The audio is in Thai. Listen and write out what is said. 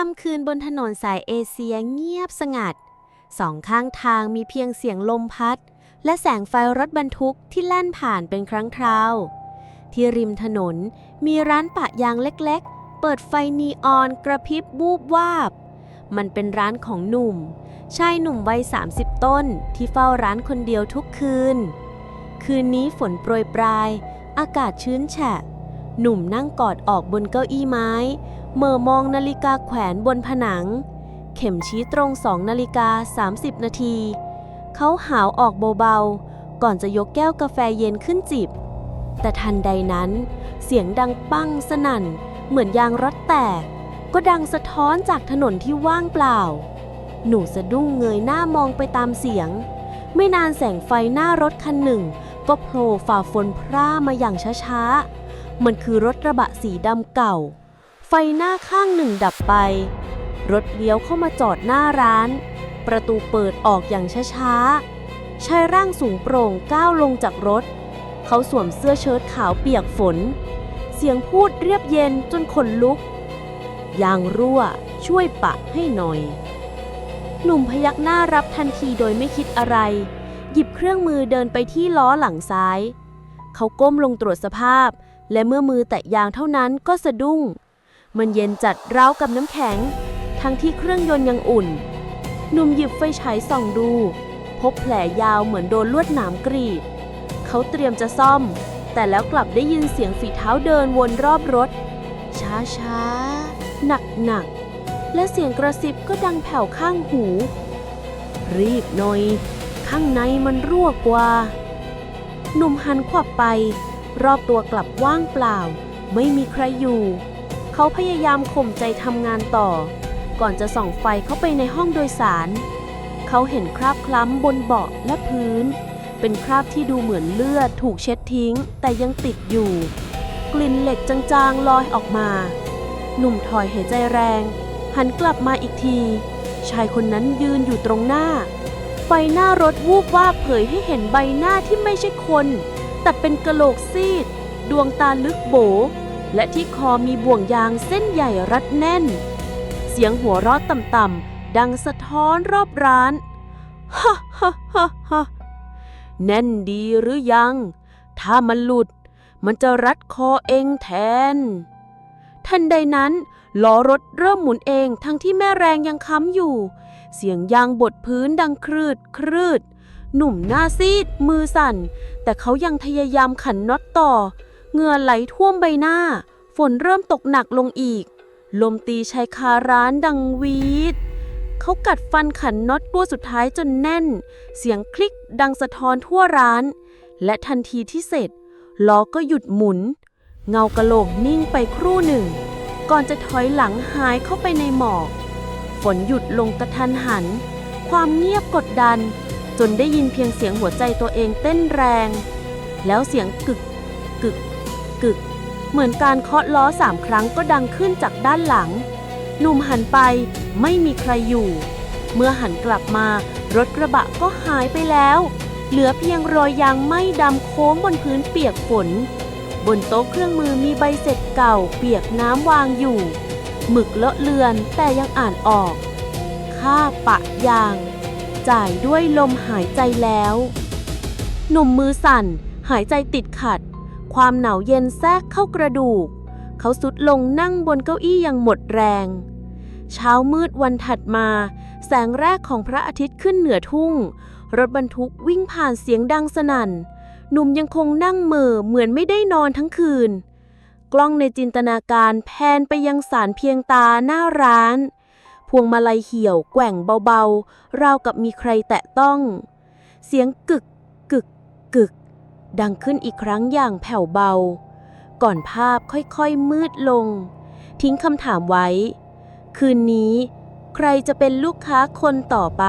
ค่ำคืนบนถนนสายเอเชียเงียบสงัด สองข้างทางมีเพียงเสียงลมพัด และแสงไฟรถบรรทุกที่แล่นผ่านเป็นครั้งคราว ที่ริมถนนมีร้านปะยางเล็กๆ เปิดไฟนีออนกระพริบวูบวาบ มันเป็นร้านของหนุ่ม ชายหนุ่มวัย 30 ต้นที่เฝ้าร้านคนเดียวทุกคืน คืนนี้ฝนโปรยปลาย อากาศชื้นแฉะ หนุ่มนั่งกอดออกบนเก้าอี้ไม้ เมื่อมองนาฬิกาแขวนบนผนัง เข็มชี้ตรงสองนาฬิกา 30 นาที เขาหาวออกเบาๆ ก่อนจะยกแก้วกาแฟเย็นขึ้นจิบ แต่ทันใดนั้น เสียงดังปั้งสนั่น เหมือนยางรถแตก ก็ดังสะท้อนจากถนนที่ว่างเปล่า หนูสะดุ้งเงยหน้ามองไปตามเสียง ไม่นานแสงไฟหน้ารถคันหนึ่ง ก็โผล่ฝ่าฝนพร่ามาอย่างช้าๆ มันคือรถกระบะสีดำเก่า ไฟหน้าข้างหนึ่งดับไป รถเลี้ยวเข้ามาจอดหน้าร้าน ประตูเปิดออกอย่างช้าๆชายร่างสูงโปร่งก้าวลงจากรถ เขาสวมเสื้อเชิ้ตขาวเปียกฝน เสียงพูดเรียบเย็นจนขนลุก ยางรั่วช่วยปะให้หน่อย หนุ่มพยักหน้ารับทันทีโดยไม่คิดอะไร หยิบเครื่องมือเดินไปที่ล้อหลังซ้าย เขาก้มลงตรวจสภาพ และเมื่อมือแตะยางเท่านั้นก็สะดุ้ง มันเย็นจัดร้าวกับน้ำแข็ง ทั้งที่เครื่องยนต์ยังอุ่น หนุ่มหยิบไฟฉายส่องดู พบแผลยาวเหมือนโดนลวดหนามกรีด เขาเตรียมจะซ่อม แต่แล้วกลับได้ยินเสียงฝีเท้าเดินวนรอบรถ ช้าช้าหนักหนักและเสียงกระซิบก็ดังแผ่วข้างหู รีบหน่อย ข้างในมันรั่วกว่า หนุ่มหันขวับไป รอบตัวกลับว่างเปล่า ไม่มีใครอยู่ เขาพยายามข่มใจทำงานต่อ ก่อนจะส่องไฟเข้าไปในห้องโดยสาร เขาเห็นคราบคล้ำบนเบาะและพื้น เป็นคราบที่ดูเหมือนเลือดถูกเช็ดทิ้ง แต่ยังติดอยู่ กลิ่นเหล็กจางๆลอยออกมา หนุ่มถอยหายใจแรง หันกลับมาอีกที ชายคนนั้นยืนอยู่ตรงหน้า ไฟหน้ารถวูบวาบเผยให้เห็นใบหน้าที่ไม่ใช่คน แต่เป็นกะโหลกซีด ดวงตาลึกโบ และที่คอมีบ่วงยางเส้นใหญ่รัดแน่น เสียงหัวเราะต่ำๆดังสะท้อนรอบร้านฮ่าฮ่าฮ่าฮ่าแน่นดีหรือยัง ถ้ามันหลุด มันจะรัดคอเองแทน ทันใดนั้นล้อรถเริ่มหมุนเองทั้งที่แม่แรงยังค้ำอยู่ เสียงยางบดพื้นดังครืดครืด หนุ่มหน้าซีด มือสั่น แต่เขายังพยายามขันน็อตต่อ เหงื่อไหลท่วมใบหน้า ฝนเริ่มตกหนักลงอีก ลมตีชายคาร้านดังวีดเขากัดฟันขันน็อตตัวสุดท้ายจนแน่น เสียงคลิกดังสะท้อนทั่วร้าน และทันทีที่เสร็จล้อก็หยุดหมุน เงากระโหลกนิ่งไปครู่หนึ่ง ก่อนจะถอยหลังหายเข้าไปในหมอก ฝนหยุดลงกระทันหัน ความเงียบกดดัน จนได้ยินเพียงเสียงหัวใจตัวเองเต้นแรง แล้วเสียงกึก กึก กึก เหมือนการเคาะล้อสามครั้งก็ดังขึ้นจากด้านหลัง หนุ่มหันไปไม่มีใครอยู่ เมื่อหันกลับมารถกระบะก็หายไปแล้ว เหลือเพียงรอยยางไหม้ดำโค้งบนพื้นเปียกฝน บนโต๊ะเครื่องมือมีใบเสร็จเก่าเปียกน้ำวางอยู่ หมึกเลอะเลือนแต่ยังอ่านออก ค่าปะยาง จ่ายด้วยลมหายใจแล้ว หนุ่มมือสั่น หายใจติดขัด ความหนาวเย็นแทรกเข้ากระดูก เขาสุดลงนั่งบนเก้าอี้อย่างหมดแรง เช้ามืดวันถัดมา แสงแรกของพระอาทิตย์ขึ้นเหนือทุ่ง รถบรรทุกวิ่งผ่านเสียงดังสนั่น หนุ่มยังคงนั่งเม่อเหมือนไม่ได้นอนทั้งคืน กล้องในจินตนาการแพนไปยังสารเพียงตาหน้าร้าน พวงมาลัยเหี่ยวแกว่งเบาๆ ราวกับมีใครแตะต้อง เสียงกึกกึกกึก ดังขึ้นอีกครั้งอย่างแผ่วเบา ก่อนภาพค่อยๆมืดลง ทิ้งคำถามไว้ คืนนี้ ใครจะเป็นลูกค้าคนต่อไป